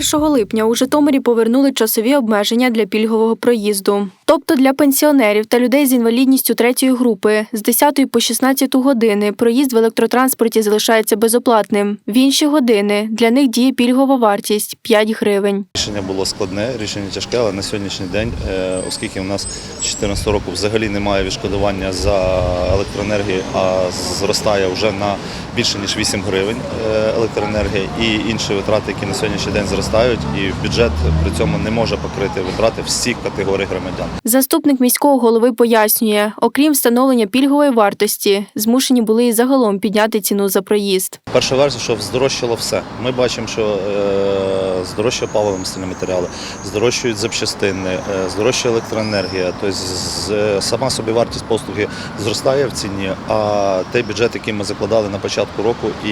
З 1 липня у Житомирі повернули часові обмеження для пільгового проїзду. Тобто для пенсіонерів та людей з інвалідністю третьої групи з 10 по 16 години проїзд в електротранспорті залишається безоплатним. В інші години для них діє пільгова вартість 5 гривень. Рішення було складне, рішення тяжке, але на сьогоднішній день, е, оскільки у нас з 2014 року взагалі немає відшкодування за електроенергію, а зростає вже на більше ніж 8 гривень е, електроенергія і інші витрати, які на сьогоднішній день зростають, і бюджет при цьому не може покрити витрати всіх категорій громадян. Заступник міського голови пояснює, окрім встановлення пільгової вартості, змушені були і загалом підняти ціну за проїзд. Перша версія, що здорожчало все. Ми бачимо, що е, здорожчає паливо-мастильні матеріали, здорожчують запчастини, е, здорожчує електроенергія. Тобто з, сама собі вартість послуги зростає в ціні, а той бюджет, який ми закладали на початку року, і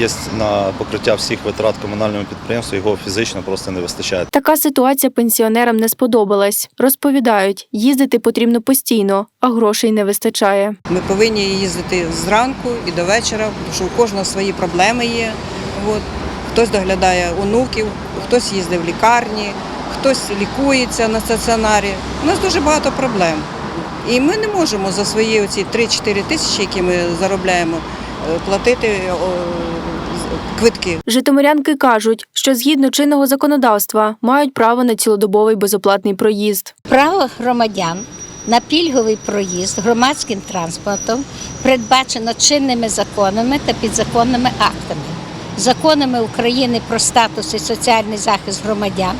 є на покриття всіх витрат комунальному підприємству, його фізично просто не вистачає. Така ситуація пенсіонерам не сподобалась. Розповідають, їздити потрібно постійно, а грошей не вистачає. Ми повинні їздити зранку і до вечора, тому що у кожного свої проблеми є. От. Хтось доглядає онуків, хтось їздить в лікарні, хтось лікується на стаціонарі. У нас дуже багато проблем. І ми не можемо за свої оці 3-4 тисячі, які ми заробляємо, е, платити о, квитки. Житомирянки кажуть, що згідно чинного законодавства мають право на цілодобовий безоплатний проїзд. Право громадян на пільговий проїзд громадським транспортом передбачено чинними законами та підзаконними актами, законами України про статус і соціальний захист громадян,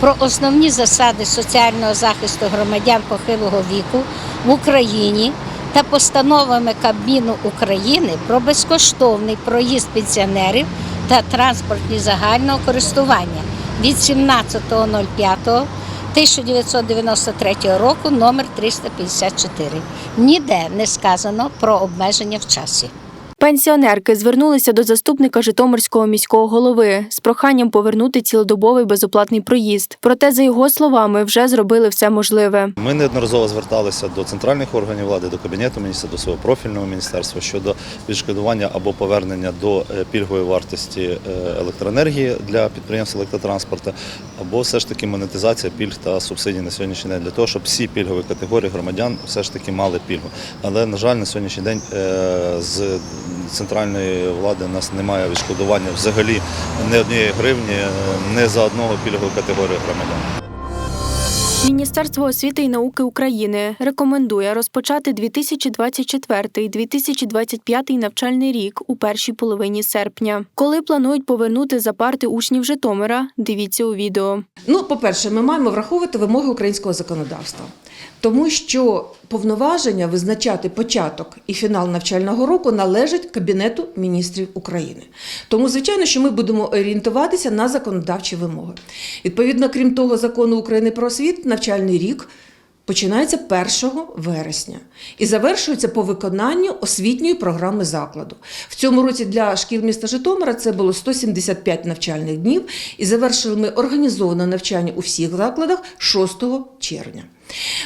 про основні засади соціального захисту громадян похилого віку в Україні та постановами Кабміну України про безкоштовний проїзд пенсіонерів та транспортні загального користування від 17.05 1993 року номер 354. Ніде не сказано про обмеження в часі. Пенсіонерки звернулися до заступника Житомирського міського голови з проханням повернути цілодобовий безоплатний проїзд. Проте, за його словами, вже зробили все можливе. Ми неодноразово зверталися до центральних органів влади, до кабінету міністра, до свого профільного міністерства щодо відшкодування або повернення до е, пільгової вартості е, електроенергії для підприємств електротранспорту, або все ж таки монетизація пільг та субсидій на сьогоднішній день для того, щоб всі пільгові категорії громадян все ж таки мали пільгу. Але на жаль, на сьогоднішній день е, з центральної влади у нас немає відшкодування взагалі ні однієї гривні, не за одного пільгову категорію громадян. Міністерство освіти і науки України рекомендує розпочати 2024-2025 навчальний рік у першій половині серпня. Коли планують повернути за парти учнів Житомира, дивіться у відео. Ну, по-перше, ми маємо враховувати вимоги українського законодавства, тому що повноваження визначати початок і фінал навчального року належить Кабінету міністрів України. Тому, звичайно, що ми будемо орієнтуватися на законодавчі вимоги. Відповідно, крім того, закону України про освіт, навчальний рік. Починається 1 вересня і завершується по виконанню освітньої програми закладу. В цьому році для шкіл міста Житомира це було 175 навчальних днів, і завершили ми організоване навчання у всіх закладах 6 червня.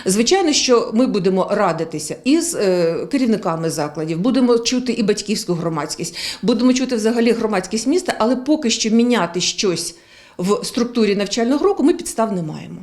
Звичайно, що ми будемо радитися із е, керівниками закладів, будемо чути і батьківську громадськість, будемо чути взагалі громадськість міста, але поки що міняти щось в структурі навчального року ми підстав не маємо.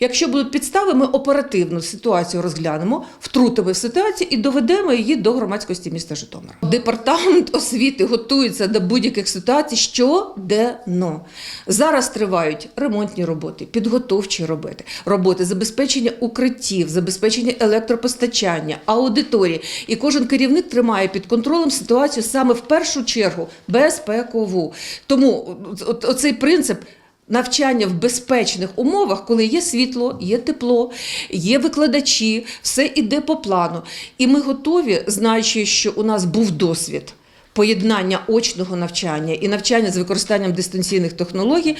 Якщо будуть підстави, ми оперативно ситуацію розглянемо, втрутимо в ситуацію і доведемо її до громадськості міста Житомира. Департамент освіти готується до будь-яких ситуацій щоденно. Зараз тривають ремонтні роботи, підготовчі роботи, роботи забезпечення укриттів, забезпечення електропостачання, аудиторії. І кожен керівник тримає під контролем ситуацію саме в першу чергу безпекову. Тому оцей принцип. Навчання в безпечних умовах, коли є світло, є тепло, є викладачі, все іде по плану. І ми готові, знаючи, що у нас був досвід поєднання очного навчання і навчання з використанням дистанційних технологій.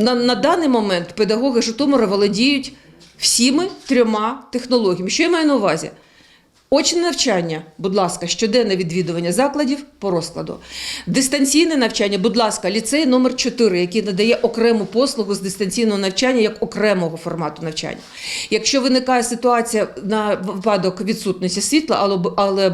На, на даний момент педагоги Житомира володіють всіми трьома технологіями. Що я маю на увазі? Очне навчання, будь ласка, щоденне відвідування закладів по розкладу. Дистанційне навчання, будь ласка, ліцей номер 4 який надає окрему послугу з дистанційного навчання як окремого формату навчання. Якщо виникає ситуація на випадок відсутності світла але,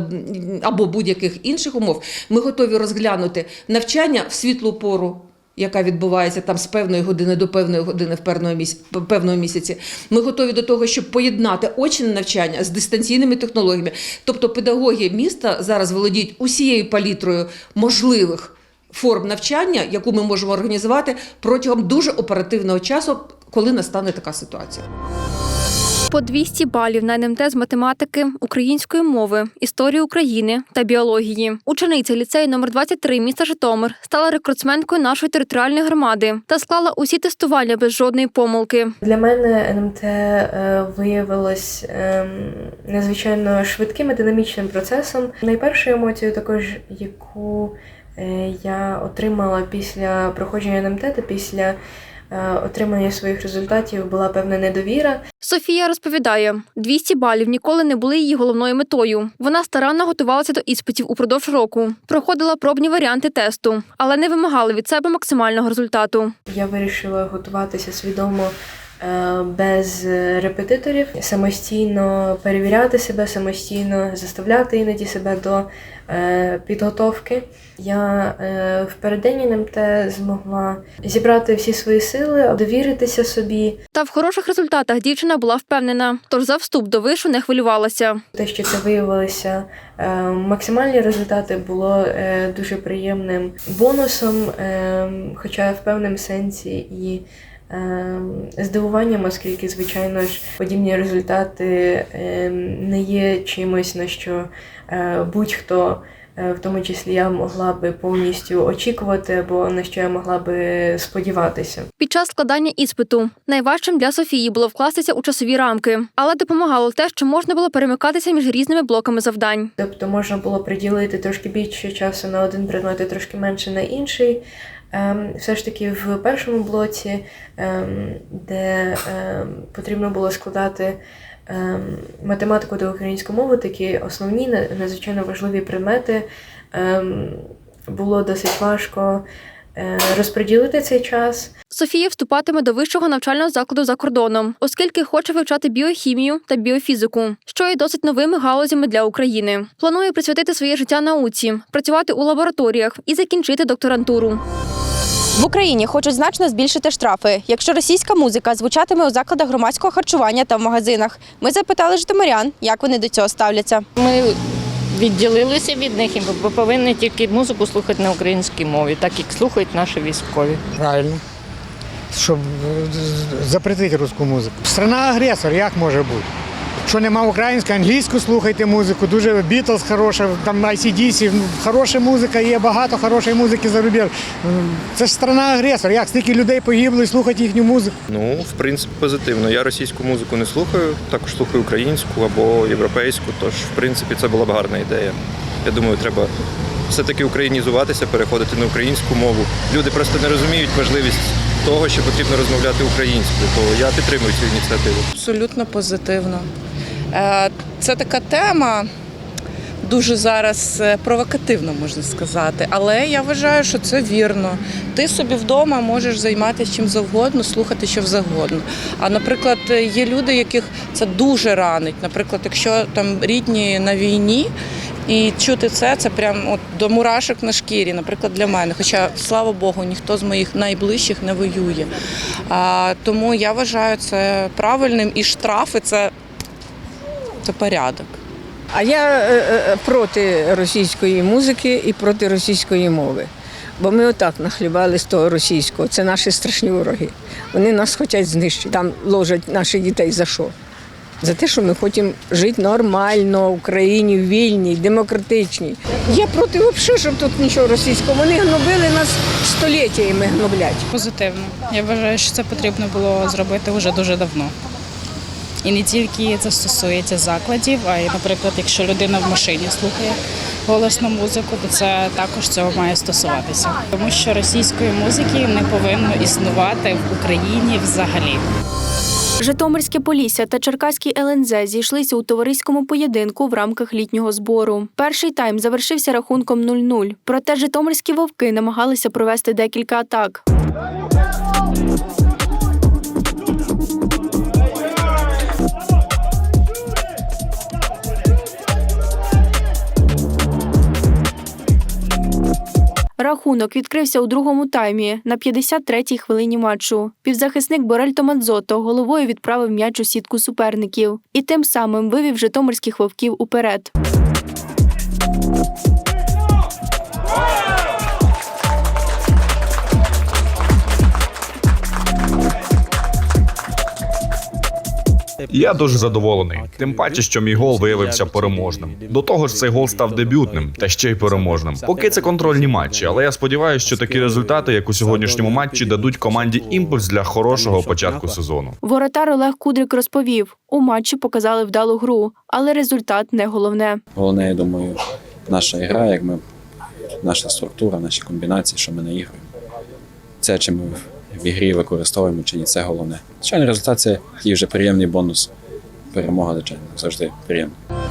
або будь-яких інших умов, ми готові розглянути навчання в світлу пору яка відбувається там з певної години до певної години в певного місяці. Ми готові до того, щоб поєднати очне навчання з дистанційними технологіями. Тобто педагоги міста зараз володіють усією палітрою можливих форм навчання, яку ми можемо організувати протягом дуже оперативного часу, коли настане така ситуація. По 200 балів на НМТ з математики, української мови, історії України та біології. Учениця ліцею номер 23 міста Житомир стала рекордсменкою нашої територіальної громади та склала усі тестування без жодної помилки. Для мене НМТ е, виявилось ем, надзвичайно швидким і динамічним процесом. Найпершою емоцією, також яку е, я отримала після проходження НМТ та після отримання своїх результатів, була певна недовіра. Софія розповідає, 200 балів ніколи не були її головною метою. Вона старанно готувалася до іспитів упродовж року, проходила пробні варіанти тесту, але не вимагала від себе максимального результату. Я вирішила готуватися свідомо е, без е, репетиторів, самостійно перевіряти себе, самостійно заставляти іноді себе до е, підготовки. Я е, в переддень НМТ змогла зібрати всі свої сили, довіритися собі. Та в хороших результатах дівчина була впевнена, тож за вступ до вишу не хвилювалася. Те, що це виявилися е, максимальні результати, було дуже приємним бонусом, хоча в певному сенсі і здивуванням, оскільки, звичайно ж, подібні результати е, не є чимось, на що е, будь-хто. е, В тому числі я могла би повністю очікувати, або на що я могла би сподіватися. Під час складання іспиту найважчим для Софії було вкластися у часові рамки, але допомагало те, що можна було перемикатися між різними блоками завдань. Тобто можна було приділити трошки більше часу на один предмет і трошки менше на інший. Ем, Все ж таки в першому блоці, ем, де ем, потрібно було складати ем, математику та українську мову, такі основні надзвичайно важливі предмети, було досить важко е, розподілити цей час. Софія вступатиме до вищого навчального закладу за кордоном, оскільки хоче вивчати біохімію та біофізику, що є досить новими галузями для України. Планує присвятити своє життя науці, працювати у лабораторіях і закінчити докторантуру. В Україні хочуть значно збільшити штрафи, якщо російська музика звучатиме у закладах громадського харчування та в магазинах. Ми запитали житомирян, як вони до цього ставляться. Ми відділилися від них і ми повинні тільки музику слухати на українській мові, так як слухають наші військові. Правильно. Щоб е, запретити русську музику. Страна агресор, як може бути? Що нема української, англійську слухайте музику, дуже Бітлз хороша, там ICDC, ну, хороша музика, є багато хорошої музики за рубеж. Це ж страна агресор, як стільки людей погибло слухати їхню музику. Ну, в принципі, позитивно. Я російську музику не слухаю, також слухаю українську або європейську, тож, в принципі, це була б гарна ідея. Я думаю, треба все-таки українізуватися, переходити на українську мову. Люди просто не розуміють важливість того, що потрібно розмовляти українською, то я підтримую цю ініціативу. Абсолютно позитивно. Е, Це така тема дуже зараз е, провокативна, можна сказати. Але я вважаю, що це вірно. Ти собі вдома можеш займатися чим завгодно, слухати що завгодно. А наприклад, є люди, яких це дуже ранить. Наприклад, якщо там рідні на війні. І чути це, це прям от до мурашок на шкірі, наприклад, для мене. Хоча, слава Богу, ніхто з моїх найближчих не воює. А, тому я вважаю це правильним і штрафи це, це порядок. А я е, е, проти російської музики і проти російської мови. Бо ми отак нахлібали з того російського. Це наші страшні вороги. Вони нас хочуть знищити. Там ложать наших дітей за що? За те, що ми хочемо жити нормально в Україні, вільній, демократичній. Я проти взагалі, щоб тут нічого російського. Вони гнобили нас століттями гноблять. Позитивно. Я вважаю, що це потрібно було зробити вже дуже давно. І не тільки це стосується закладів, а й, наприклад, якщо людина в машині слухає голосну музику, то це також цього має стосуватися. Тому що російської музики не повинно існувати в Україні взагалі. Житомирське Полісся та Черкаський ЛНЗ зійшлися у товариському поєдинку в рамках літнього збору. Перший тайм завершився рахунком 0-0. Проте житомирські вовки намагалися провести декілька атак. Рахунок відкрився у другому таймі на 53-й хвилині матчу. Півзахисник Борель Томадзото головою відправив м'яч у сітку суперників і тим самим вивів житомирських вовків уперед. Я дуже задоволений. Тим паче, що мій гол виявився переможним. До того ж, цей гол став дебютним та ще й переможним. Поки це контрольні матчі, але я сподіваюся, що такі результати, як у сьогоднішньому матчі, дадуть команді імпульс для хорошого початку сезону. Воротар Олег Кудрик розповів: у матчі показали вдалу гру, але результат не головне. Головне, я думаю, наша гра, як ми, наша структура, наші комбінації, що ми наіграємо. Це чи ми в ігрі використовуємо, чи ні, це головне. Звичайно, результат це і вже приємний бонус. Перемога, звичайно, завжди приємна.